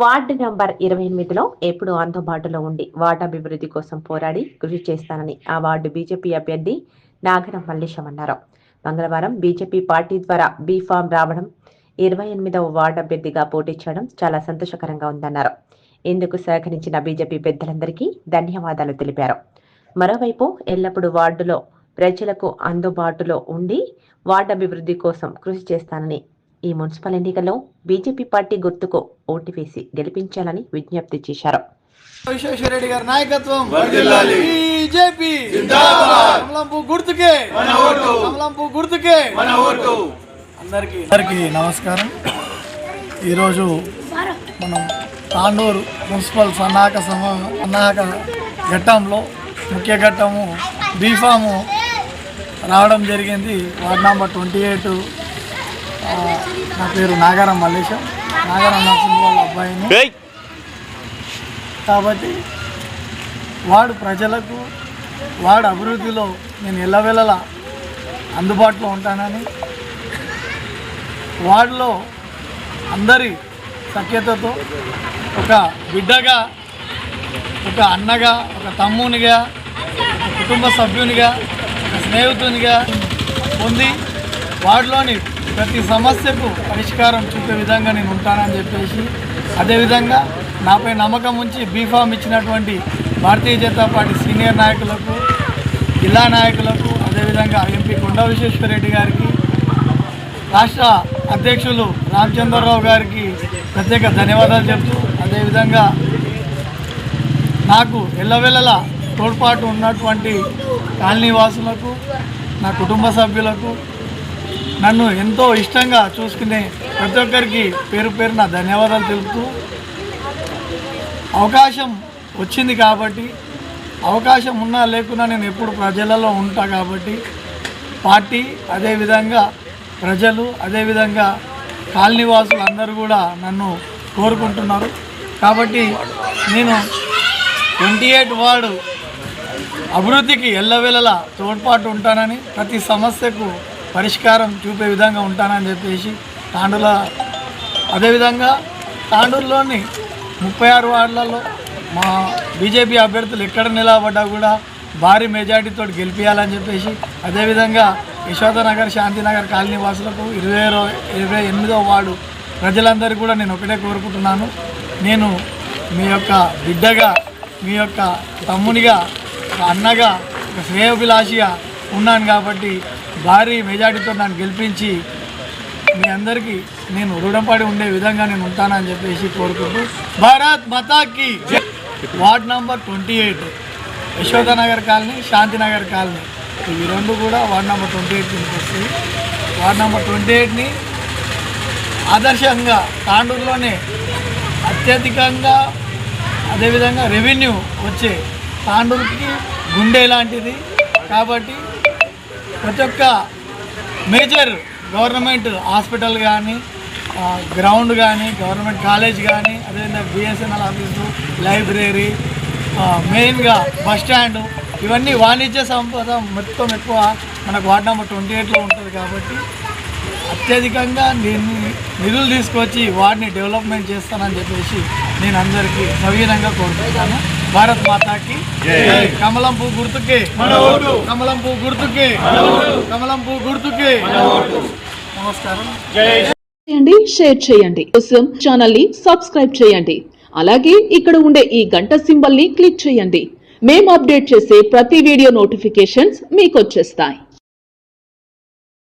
Ward number ఇరవై ఎనిమిదిలో ఎప్పుడు అందుబాటులో ఉండి వార్డు అభివృద్ధి కోసం పోరాడి కృషి చేస్తానని ఆ వార్డు బీజేపీ అభ్యర్థి నాగరం మల్లేశం అన్నారు మంగళవారం బీజేపీ పార్టీ ద్వారా బీఫామ్ రావడం ఇరవై ఎనిమిదవ వార్డు అభ్యర్థిగా పోటీ చేయడం చాలా సంతోషకరంగా ఉందన్నారు. ఇందుకు సహకరించిన బీజేపీ పెద్దలందరికీ ధన్యవాదాలు తెలిపారు. మరోవైపు ఎల్లప్పుడూ వార్డులో ప్రజలకు అందుబాటులో ఉండి వార్డు అభివృద్ధి కోసం కృషి చేస్తానని ఈ మున్సిపల్ ఎన్నికల్లో బీజేపీ పార్టీ గుర్తుకు ఓటు వేసి గెలిపించాలని విజ్ఞప్తి చేశారు. విశ్వేశ్వరరెడ్డి గారి నాయకత్వం వర్ధిల్లాలి. బీజేపీ. కమలంపు గుర్తుకే. మన ఓటు. కమలంపు గుర్తుకే. మన ఓటు. అందరికీ అందరికీ నమస్కారం. ఈరోజు మనం తాండూరు మున్సిపల్ సన్నాహక సమ సన్నాహక ఘట్టంలో ముఖ్య ఘట్టము బీఫాము రావడం జరిగింది. వార్డ్ నెంబర్ ట్వంటీ ఎయిట్ నా పేరు నాగారం మల్లేశం. నాగారం నరసింహ వాళ్ళ అబ్బాయిని కాబట్టి వాడు ప్రజలకు వాడు అభివృద్ధిలో నేను ఎల్లవెల్లలా అందుబాటులో ఉంటానని వాడిలో అందరి సఖ్యతతో ఒక బిడ్డగా ఒక అన్నగా ఒక తమ్మునిగా ఒక కుటుంబ సభ్యునిగా ఒక స్నేహితునిగా పొంది వాడిలోని ప్రతి సమస్యకు పరిష్కారం చూపే విధంగా నేను ఉంటానని చెప్పేసి అదేవిధంగా నాపై నమ్మకం ఉంచి బీఫామ్ ఇచ్చినటువంటి భారతీయ జనతా పార్టీ సీనియర్ నాయకులకు జిల్లా నాయకులకు అదేవిధంగా ఎంపీ కొండ విశ్వేశ్వరరెడ్డి గారికి రాష్ట్ర అధ్యక్షులు రామచంద్రరావు గారికి ప్రత్యేక ధన్యవాదాలు చెప్తూ అదేవిధంగా నాకు ఎల్లవెల్లలా తోడ్పాటు ఉన్నటువంటి కాలనీ వాసులకు నా కుటుంబ సభ్యులకు నన్ను ఎంతో ఇష్టంగా చూసుకునే ప్రతి ఒక్కరికి పేరు పేరున ధన్యవాదాలు తెలుపుతూ అవకాశం వచ్చింది కాబట్టి అవకాశం ఉన్నా లేకున్నా నేను ఎప్పుడు ప్రజలలో ఉంటా కాబట్టి పార్టీ అదేవిధంగా ప్రజలు అదేవిధంగా కాలనీవాసులు అందరూ కూడా నన్ను కోరుకుంటున్నారు. కాబట్టి నేను ట్వంటీ ఎయిట్ వార్డు అభివృద్ధికి ఎల్లవేళలా తోడ్పాటు ఉంటానని ప్రతి సమస్యకు పరిష్కారం చూపే విధంగా ఉంటానని చెప్పేసి తాండూల అదేవిధంగా తాండూరులోని ముప్పై ఆరు వార్డులలో మా బీజేపీ అభ్యర్థులు ఎక్కడ నిలబడ్డా కూడా భారీ మెజార్టీతో గెలిపించాలని చెప్పేసి అదేవిధంగా యశోదనగర్ శాంతినగర్ కాలనీ వాసులకు ఇరవై ఇరవై ఎనిమిదో వార్డు ప్రజలందరికీ కూడా నేను ఒకటే కోరుకుంటున్నాను. నేను మీ యొక్క బిడ్డగా మీ యొక్క తమ్మునిగా ఒక అన్నగా ఒక శ్రేయోభిలాషిగా ఉన్నాను కాబట్టి భారీ మెజార్టీతో నన్ను గెలిపించి మీ అందరికీ నేను రుణపడి ఉండే విధంగా నేను ఉంటానని చెప్పేసి కోరుకుంటూ Bharat మతాకి ward number twenty eight Yashodanagar colony Shantinagar colony. ఇవి రెండు కూడా వార్డ్ నెంబర్ ట్వంటీ ఎయిట్ కిందకి వార్డ్ నెంబర్ ట్వంటీ ఎయిట్ని ఆదర్శంగా తాండూరులోనే అత్యధికంగా అదేవిధంగా రెవెన్యూ వచ్చే తాండూరుకి గుండె లాంటిది. కాబట్టి ప్రతి ఒక్క మేజర్ గవర్నమెంట్ హాస్పిటల్ కానీ గ్రౌండ్ కానీ గవర్నమెంట్ కాలేజ్ కానీ అదేవిధంగా బిఎస్ఎన్ఎల్ ఆఫీసు లైబ్రరీ మెయిన్గా బస్ స్టాండ్ ఇవన్నీ వాణిజ్య సంపద మొత్తం ఎక్కువ మనకు వార్డ్ నెంబర్ ట్వంటీ ఎయిట్లో ఉంటుంది కాబట్టి అత్యధికంగా నేను నిధులు తీసుకొచ్చి వాడిని డెవలప్మెంట్ చేస్తానని చెప్పేసి నేను అందరికీ సవీనంగా కోరుకుంటాను భారత్ మాతాకి. జై. కమలం పువ్వు గుర్తుకే. కమలం పువ్వు గుర్తుకే. కమలం పువ్వు గుర్తుకే. నమస్కారం. చేయండి షేర్ చేయండి. కోసం ఛానల్ని సబ్స్క్రైబ్ చేయండి. అలాగే ఇక్కడ ఉండే ఈ గంట సింబల్ని క్లిక్ చేయండి. మేము అప్డేట్ చేసే ప్రతి వీడియో నోటిఫికేషన్స్ మీకు వచ్చేస్తాయి.